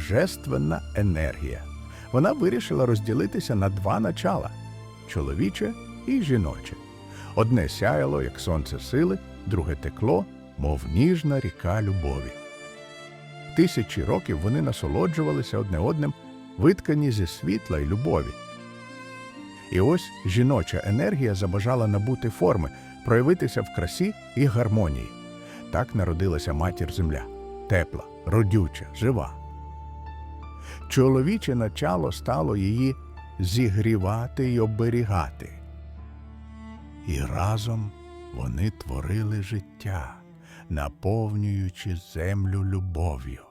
божественна енергія. Вона вирішила розділитися на два начала чоловіче і жіноче. Одне сяяло, як сонце сили, друге текло, мов ніжна ріка любові. Тисячі років вони насолоджувалися одне одним, виткані зі світла й любові. І ось жіноча енергія забажала набути форми, проявитися в красі і гармонії. Так народилася матір земля тепла, родюча, жива. Чоловіче начало стало її зігрівати й оберігати. І разом вони творили життя, наповнюючи землю любов'ю.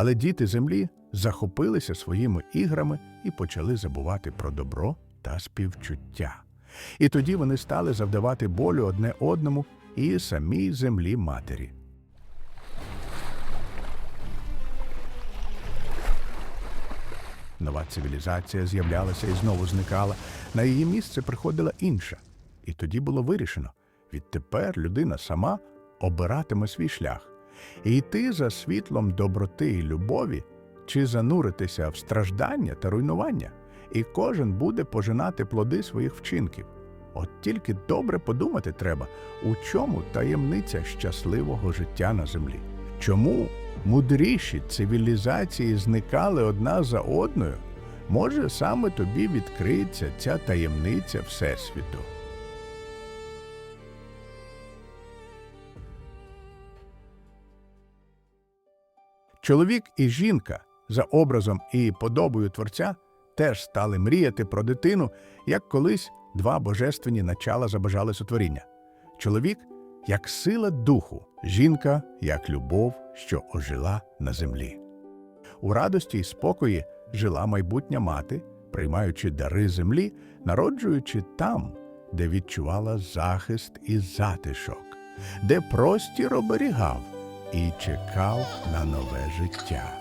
Але діти землі захопилися своїми іграми і почали забувати про добро та співчуття. І тоді вони стали завдавати болю одне одному і самій землі матері. Нова цивілізація з'являлася і знову зникала. На її місце приходила інша. І тоді було вирішено відтепер людина сама обиратиме свій шлях і йти за світлом доброти і любові, чи зануритися в страждання та руйнування, і кожен буде пожинати плоди своїх вчинків. От тільки добре подумати треба, у чому таємниця щасливого життя на землі. Чому мудріші цивілізації зникали одна за одною? Може, саме тобі відкриється ця таємниця Всесвіту. Чоловік і жінка за образом і подобою Творця теж стали мріяти про дитину, як колись два божественні начала забажали сотворіння. Чоловік як сила духу, жінка як любов, що ожила на землі. У радості й спокої жила майбутня мати, приймаючи дари землі, народжуючи там, де відчувала захист і затишок, де простір оберігав і чекав на нове життя.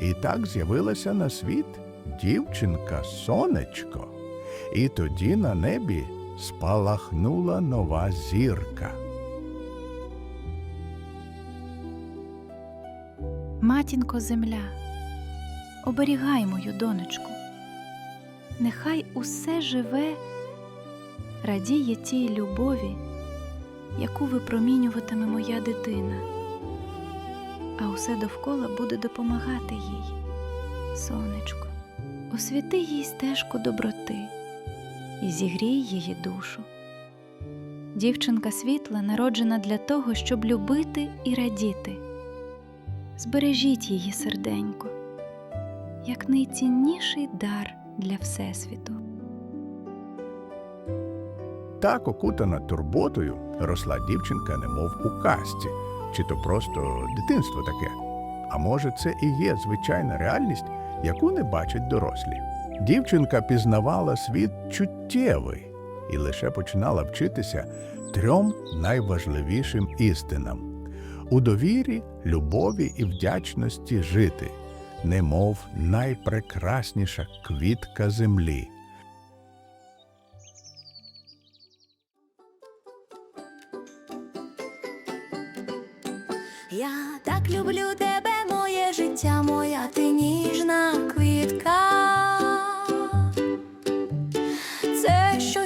І так з'явилася на світ дівчинка сонечко, і тоді на небі спалахнула нова зірка. Матінко земля, оберігай мою донечку, нехай усе живе, радіє тій любові, яку випромінюватиме моя дитина, а усе довкола буде допомагати їй. Сонечко, освіти їй стежку доброти і зігрій її душу. Дівчинка світла народжена для того, щоб любити і радіти збережіть її серденько, як найцінніший дар для Всесвіту. Так окутана турботою росла дівчинка, немов у казці, чи то просто дитинство таке. А може, це і є звичайна реальність, яку не бачать дорослі. Дівчинка пізнавала світ чуттєвий і лише починала вчитися трьом найважливішим істинам у довірі, любові і вдячності жити, немов найпрекрасніша квітка землі.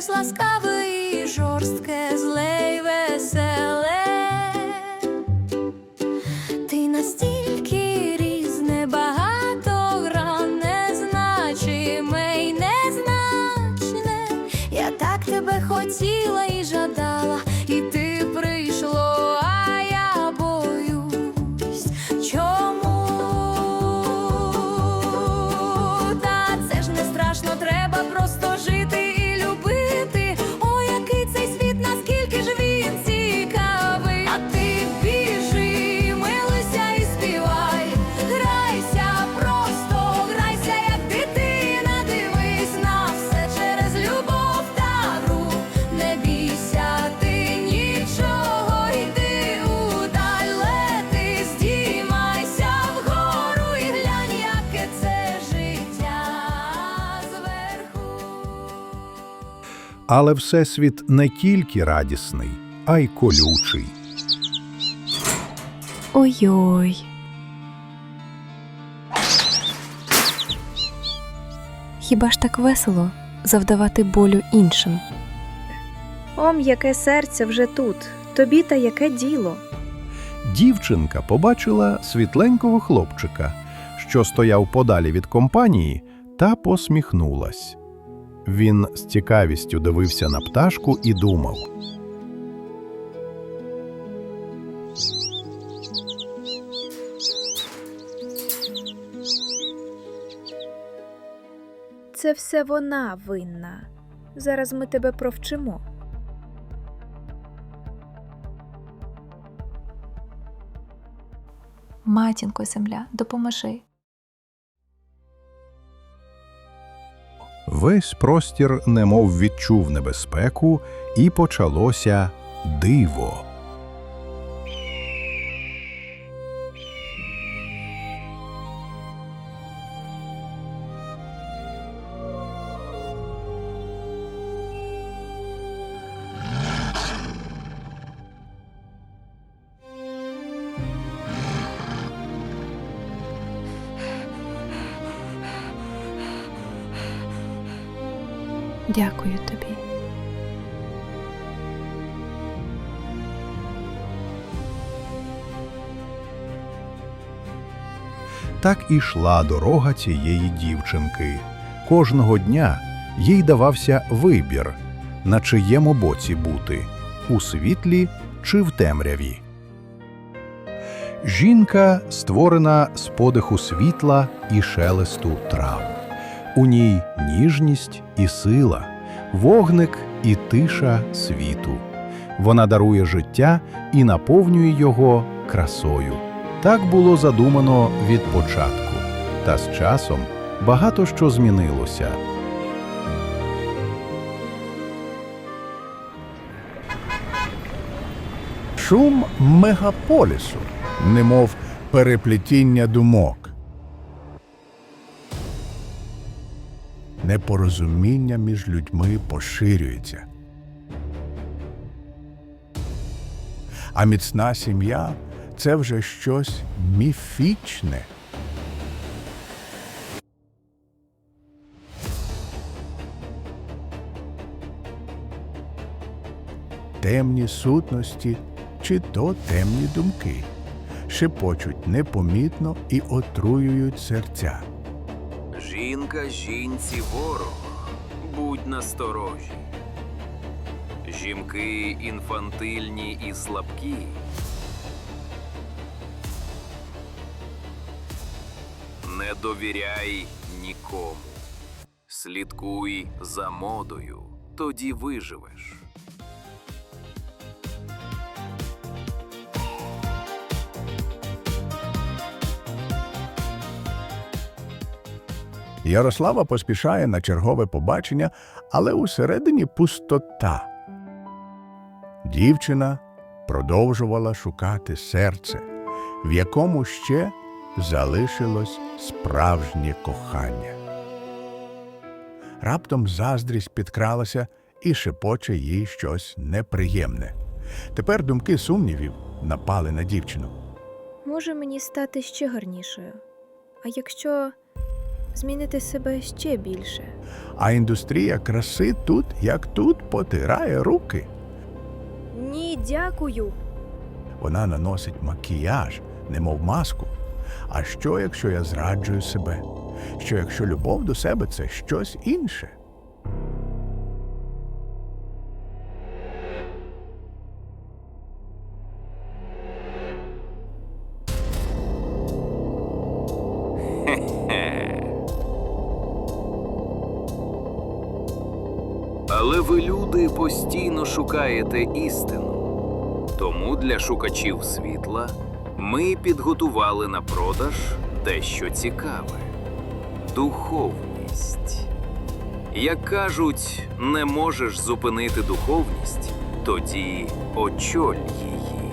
Ласкаве і жорстке, зле Але Всесвіт не тільки радісний, а й колючий. Ой-ой. Хіба ж так весело завдавати болю іншим? Ом, яке серце вже тут, тобі та яке діло. Дівчинка побачила світленького хлопчика, що стояв подалі від компанії, та посміхнулась. Він з цікавістю дивився на пташку і думав. Це все вона винна. Зараз ми тебе провчимо. Матінко земля, допоможи. Весь простір немов відчув небезпеку, і почалося диво. Дякую тобі. Так і йшла дорога цієї дівчинки. Кожного дня їй давався вибір, на чиєму боці бути у світлі чи в темряві. Жінка створена з подиху світла і шелесту трав. У ній ніжність і сила, вогник і тиша світу. Вона дарує життя і наповнює його красою. Так було задумано від початку, та з часом багато що змінилося. Шум мегаполісу, немов переплетіння думок. Непорозуміння між людьми поширюється. А міцна сім'я це вже щось міфічне. темні сутності чи то темні думки, шепочуть непомітно і отруюють серця. Жінка жінці ворог, будь насторожі. Жінки інфантильні і слабкі. Не довіряй нікому. Слідкуй за модою, тоді виживеш. Ярослава поспішає на чергове побачення, але усередині пустота. Дівчина продовжувала шукати серце, в якому ще залишилось справжнє кохання. Раптом заздрість підкралася і шепоче їй щось неприємне. Тепер думки сумнівів напали на дівчину. Може мені стати ще гарнішою. А якщо змінити себе ще більше? А індустрія краси тут, як тут, потирає руки. Ні, дякую. Вона наносить макіяж, немов маску. А що, якщо я зраджую себе? Що якщо любов до себе це щось інше? Шукаєте істину. Тому для шукачів світла ми підготували на продаж дещо цікаве духовність. Як кажуть, не можеш зупинити духовність, тоді очоль її.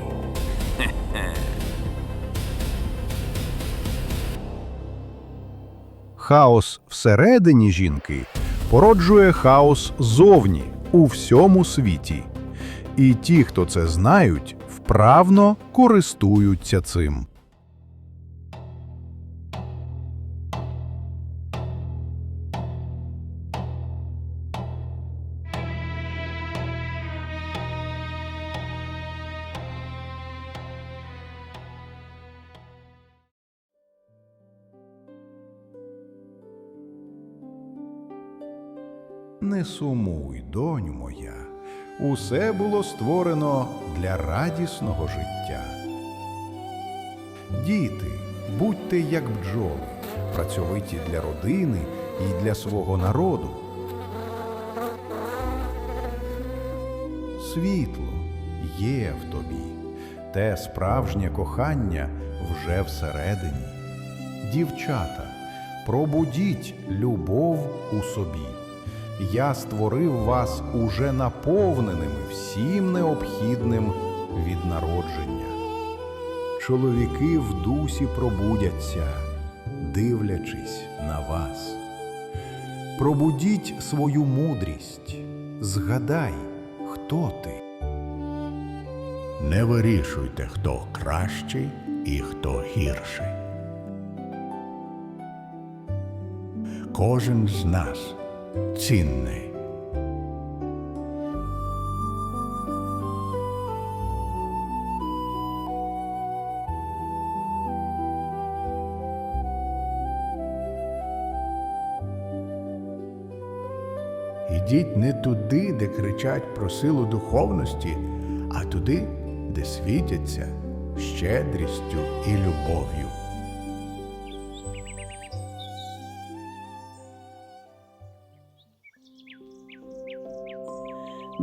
Хаос всередині жінки породжує хаос зовні. у всьому світі. І ті, хто це знають, вправно користуються цим. Не сумуй, доню моя, усе було створено для радісного життя. Діти, будьте як бджоли, працьовиті для родини і для свого народу. Світло є в тобі, те справжнє кохання вже всередині. Дівчата, пробудіть любов у собі. Я створив вас уже наповненими всім необхідним від народження. Чоловіки в дусі пробудяться, дивлячись на вас. Пробудіть свою мудрість, згадай, хто ти. Не вирішуйте, хто кращий і хто гірший. Кожен з нас цінний. Ідіть не туди, де кричать про силу духовності, а туди, де світяться щедрістю і любов'ю.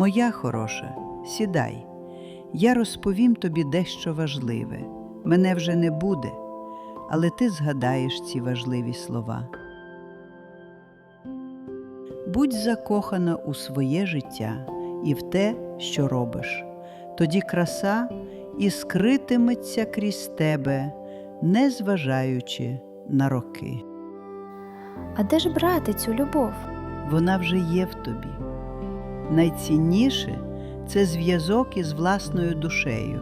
Моя хороша, сідай. Я розповім тобі дещо важливе. Мене вже не буде, але ти згадаєш ці важливі слова. Будь закохана у своє життя і в те, що робиш. Тоді краса іскритиметься крізь тебе, не зважаючи на роки. А де ж брати цю любов? Вона вже є в тобі. Найцінніше це зв'язок із власною душею.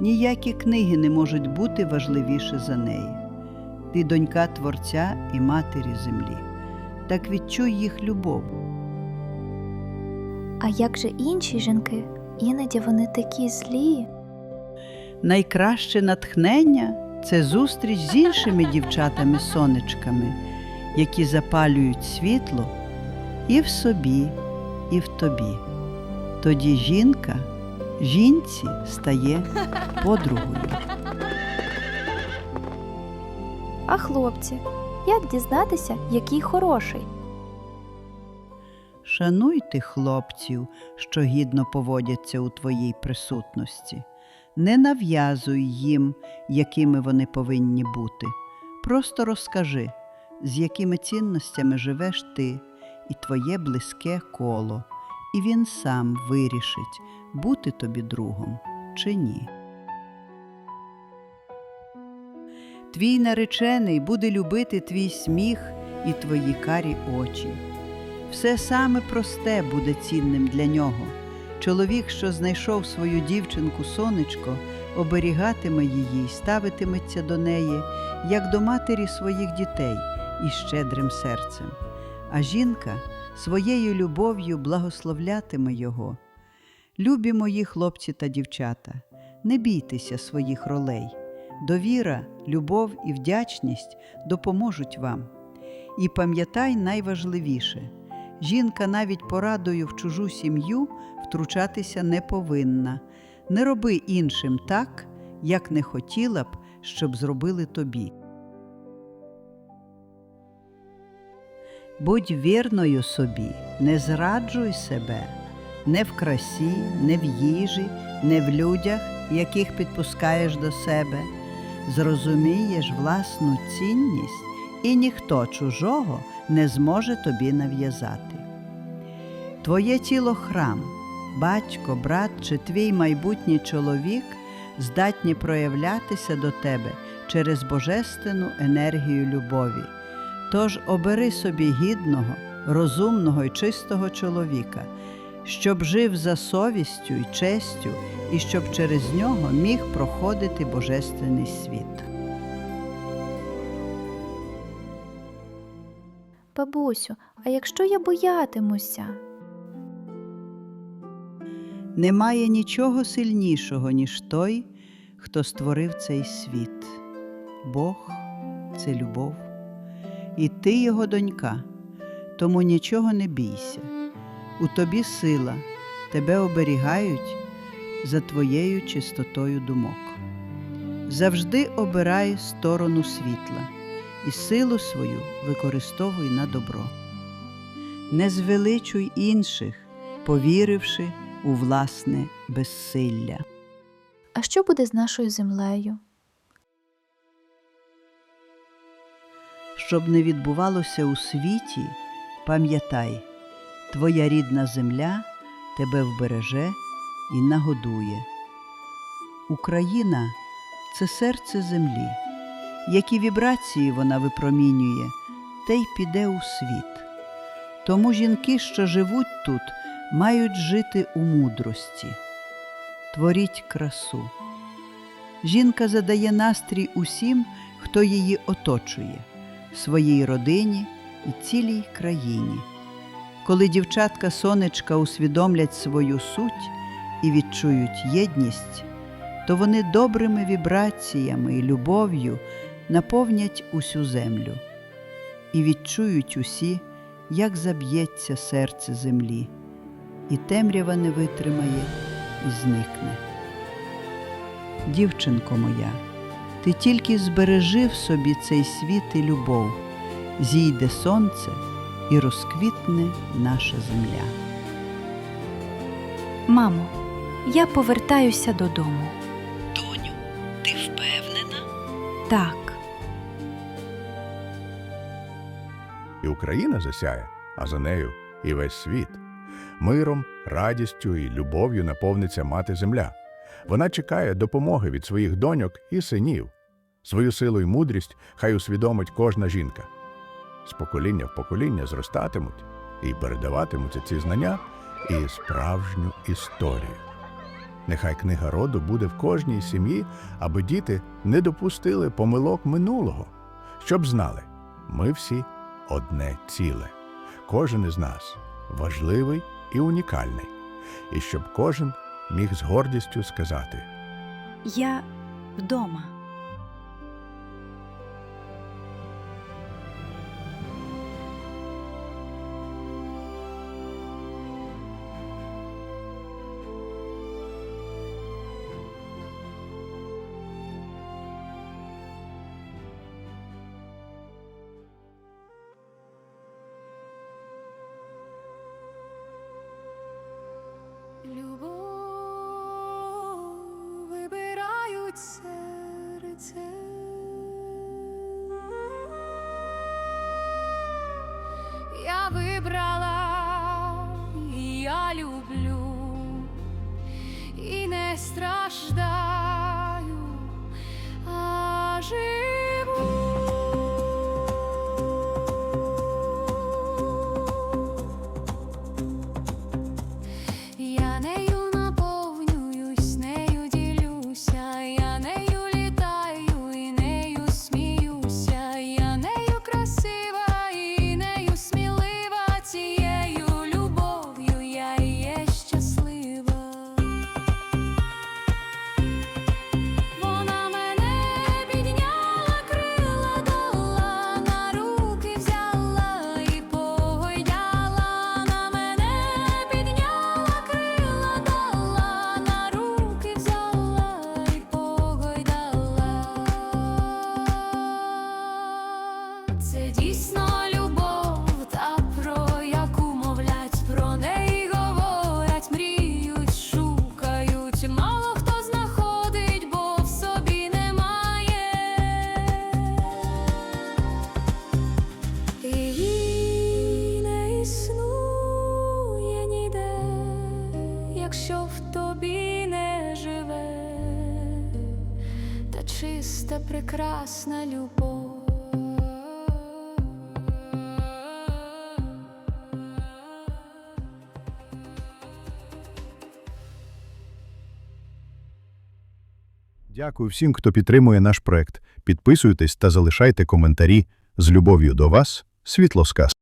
Ніякі книги не можуть бути важливіше за неї. Ти донька Творця і Матері землі. Так відчуй їх любов. А як же інші жінки? Іноді вони такі злі. Найкраще натхнення це зустріч з іншими дівчатами-сонечками, які запалюють світло і в собі, і в тобі. Тоді жінка жінці стає подругою. А хлопці, як дізнатися, який хороший? Шануйте хлопців, що гідно поводяться у твоїй присутності. Не нав'язуй їм, якими вони повинні бути. Просто розкажи, з якими цінностями живеш ти і твоє близьке коло, і він сам вирішить, бути тобі другом чи ні. Твій наречений буде любити твій сміх і твої карі очі. Все саме просте буде цінним для нього. Чоловік, що знайшов свою дівчинку сонечко, оберігатиме її й ставитиметься до неї, як до матері своїх дітей із щедрим серцем. А жінка своєю любов'ю благословлятиме його. Любі мої хлопці та дівчата, не бійтеся своїх ролей. Довіра, любов і вдячність допоможуть вам. І пам'ятай найважливіше жінка навіть порадою в чужу сім'ю втручатися не повинна. Не роби іншим так, як не хотіла б, щоб зробили тобі. Будь вірною собі, не зраджуй себе, не в красі, не в їжі, не в людях, яких підпускаєш до себе. Зрозумієш власну цінність, і ніхто чужого не зможе тобі нав'язати. Твоє тіло храм, батько, брат чи твій майбутній чоловік здатні проявлятися до тебе через божественну енергію любові. Тож обери собі гідного, розумного і чистого чоловіка, щоб жив за совістю й честю, і щоб через нього міг проходити божественний світ. Бабусю, а якщо я боятимуся? Немає нічого сильнішого, ніж той, хто створив цей світ. Бог це любов, і ти його донька, тому нічого не бійся. У тобі сила, тебе оберігають за твоєю чистотою думок. Завжди обирай сторону світла і силу свою використовуй на добро. Не звеличуй інших, повіривши у власне безсилля. А що буде з нашою землею? Щоб не відбувалося у світі, пам'ятай, твоя рідна земля тебе вбереже і нагодує. Україна це серце землі. Які вібрації вона випромінює, те й піде у світ. Тому жінки, що живуть тут, мають жити у мудрості. Творіть красу. Жінка задає настрій усім, хто її оточує, своїй родині і цілій країні. Коли дівчатка сонечка усвідомлять свою суть і відчують єдність, то вони добрими вібраціями і любов'ю наповнять усю землю і відчують усі, як заб'ється серце землі, і темрява не витримає і зникне. Дівчинко моя, ти тільки збережи в собі цей світ і любов, зійде сонце і розквітне наша земля. Мамо, я повертаюся додому. Доню, ти впевнена? Так, І Україна засяє, а за нею і весь світ. Миром, радістю і любов'ю наповниться мати земля. Вона чекає допомоги від своїх доньок і синів. Свою силу і мудрість хай усвідомить кожна жінка. З покоління в покоління зростатимуть і передаватимуться ці знання і справжню історію. Нехай книга роду буде в кожній сім'ї, аби діти не допустили помилок минулого, щоб знали, ми всі одне ціле. Кожен із нас важливий і унікальний, і щоб кожен міг з гордістю сказати. я вдома. Серце. Я вибрала, прекрасна любов. Дякую всім, хто підтримує наш проект. Підписуйтесь та залишайте коментарі з любов'ю до вас. Світлосказ.